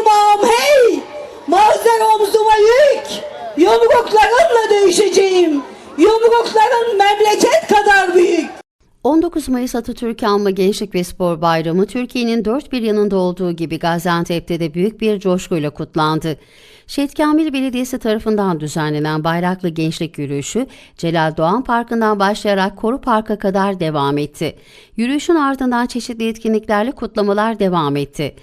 imam hey! Mağzer omzuma yük! Yumruklarımla dövüşeceğim. Yumrukların memleket kadar büyük. 19 Mayıs Atatürk Anma Gençlik ve Spor Bayramı Türkiye'nin dört bir yanında olduğu gibi Gaziantep'te de büyük bir coşkuyla kutlandı. Şehit Kamil Belediyesi tarafından düzenlenen Bayraklı Gençlik Yürüyüşü Celal Doğan Parkı'ndan başlayarak Koru Park'a kadar devam etti. Yürüyüşün ardından çeşitli etkinliklerle kutlamalar devam etti.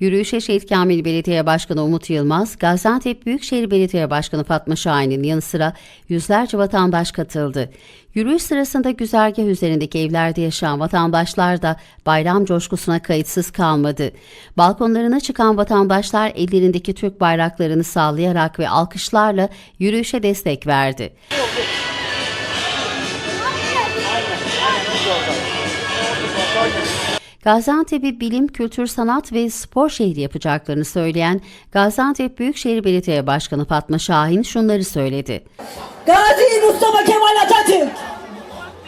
Yürüyüşe Şehit Kamil Belediye Başkanı Umut Yılmaz, Gaziantep Büyükşehir Belediye Başkanı Fatma Şahin'in yanı sıra yüzlerce vatandaş katıldı. Yürüyüş sırasında güzergah üzerindeki evlerde yaşayan vatandaşlar da bayram coşkusuna kayıtsız kalmadı. Balkonlarına çıkan vatandaşlar ellerindeki Türk bayraklarını sallayarak ve alkışlarla yürüyüşe destek verdi. Gaziantep'i bilim, kültür, sanat ve spor şehri yapacaklarını söyleyen Gaziantep Büyükşehir Belediye Başkanı Fatma Şahin şunları söyledi. Gazi Mustafa Kemal Atatürk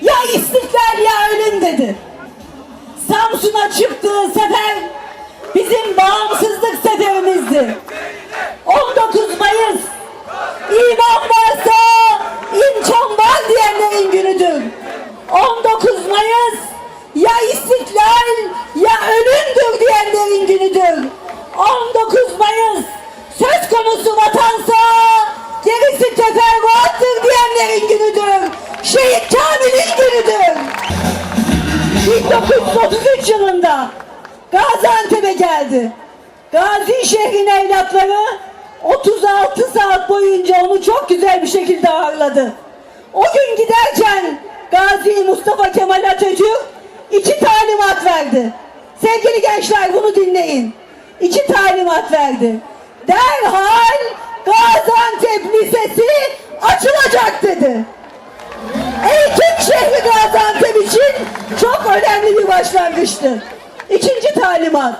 ya istiklal ya ölüm dedi. Samsun'a çıktığı sefer bizim bağımsızlık seferimizdi. 1933 yılında Gaziantep'e geldi. Gazi şehrin evlatları 36 saat boyunca onu çok güzel bir şekilde ağırladı. O gün giderken Gazi Mustafa Kemal Atatürk iki talimat verdi. Sevgili gençler bunu dinleyin. İki talimat verdi. Derhal Gaziantep Lisesi açılacak dedi. Eğitim şehri Gaziantep için çok önemli bir başlangıçtı. İkinci talimat,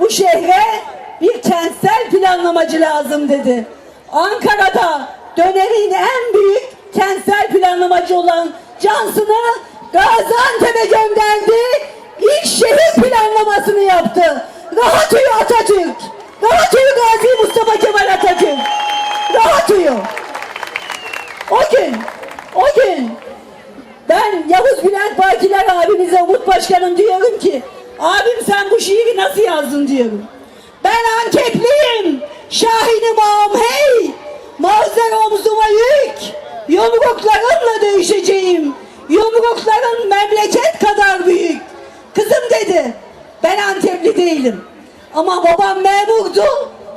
bu şehre bir kentsel planlamacı lazım dedi. Ankara'da dönemin en büyük kentsel planlamacı olan Johnson'ı Gaziantep'e gönderdi. İlk şehir planlamasını yaptı. Rahat uyu Atatürk. Rahat uyu Gazi Mustafa Kemal Atatürk. Rahat uyu. O gün, o gün ben Yavuz Bülent Bakiler abimize Umut Başkanım diyorum ki abim sen bu şiiri nasıl yazdın diyorum. Ben Antepliyim. Şahinim ağam hey. Mağzer omzuma yük. Yumruklarımla dövüşeceğim. Yumrukların memleket kadar büyük. Kızım dedi ben Antepli değilim. Ama babam memurdu.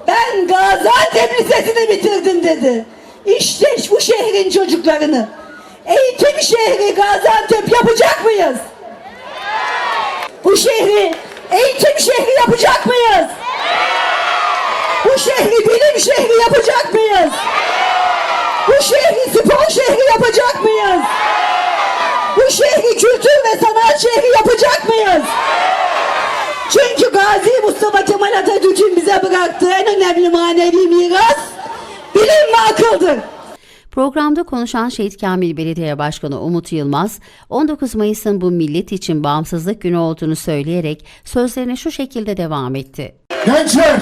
Ben Gaziantep Lisesi'ni bitirdim dedi. İşte bu şehrin çocuklarını eğitim şehri Gaziantep yapacak mıyız? Bu şehri eğitim şehri yapacak mıyız? Bu şehri bilim şehri yapacak mıyız? Bu şehri spor şehri yapacak mıyız? Bu şehri kültür ve sanat şehri yapacak mıyız? Çünkü Gazi Mustafa Kemal Atatürk'ün bize bıraktığı en önemli manevi miras bilim ve akıldır. Programda konuşan Şehit Kamil Belediye Başkanı Umut Yılmaz, 19 Mayıs'ın bu millet için bağımsızlık günü olduğunu söyleyerek sözlerine şu şekilde devam etti. Gençler,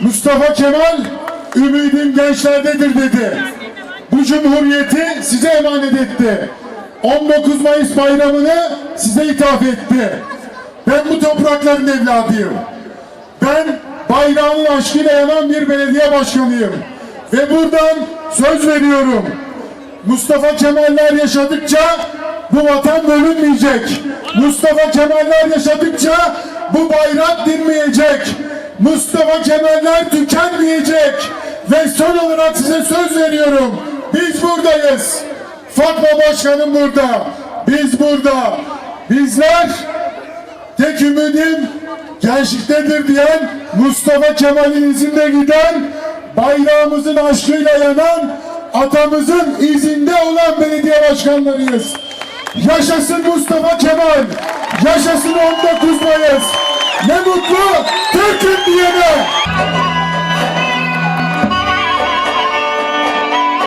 Mustafa Kemal ümidim gençlerdedir dedi. Bu cumhuriyeti size emanet etti. 19 Mayıs bayramını size ithaf etti. Ben bu toprakların evladıyım. Ben bayrağın aşkıyla yanan bir belediye başkanıyım. Ve buradan söz veriyorum. Mustafa Kemaller yaşadıkça bu vatan bölünmeyecek. Mustafa Kemaller yaşadıkça bu bayrak dinmeyecek. Mustafa Kemaller tükenmeyecek. Ve son olarak size söz veriyorum. Biz buradayız. Fatma Başkanım burada. Biz burada. Bizler tek ümidim gençliktedir diyen Mustafa Kemal'in izinde giden bayrağımızın aşkıyla yanan atamızın izinde olan belediye başkanlarıyız. Yaşasın Mustafa Kemal. Yaşasın 19 Mayıs. Ne mutlu Türk'üm diyene.